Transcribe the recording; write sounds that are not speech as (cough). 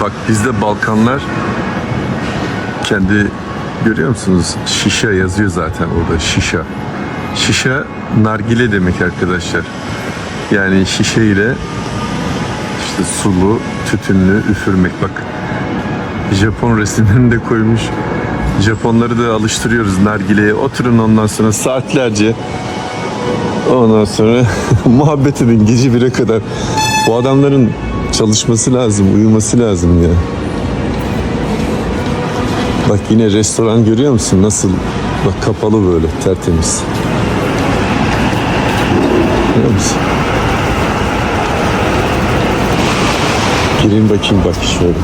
Bak bizde Balkanlar kendi görüyor musunuz? Şişe yazıyor zaten orada şişa. Şişa nargile demek arkadaşlar. Yani şişe ile işte sulu, tütünlü üfürmek. Bak Japon resimlerini de koymuş. Japonları da alıştırıyoruz nargileye. Oturun ondan sonra saatlerce. Ondan sonra (laughs) muhabbet edin gece 1'e kadar. Bu adamların çalışması lazım, uyuması lazım ya. Bak yine restoran görüyor musun? Nasıl? Bak kapalı böyle tertemiz. Görüyor musun? Gireyim bakayım bak şöyle.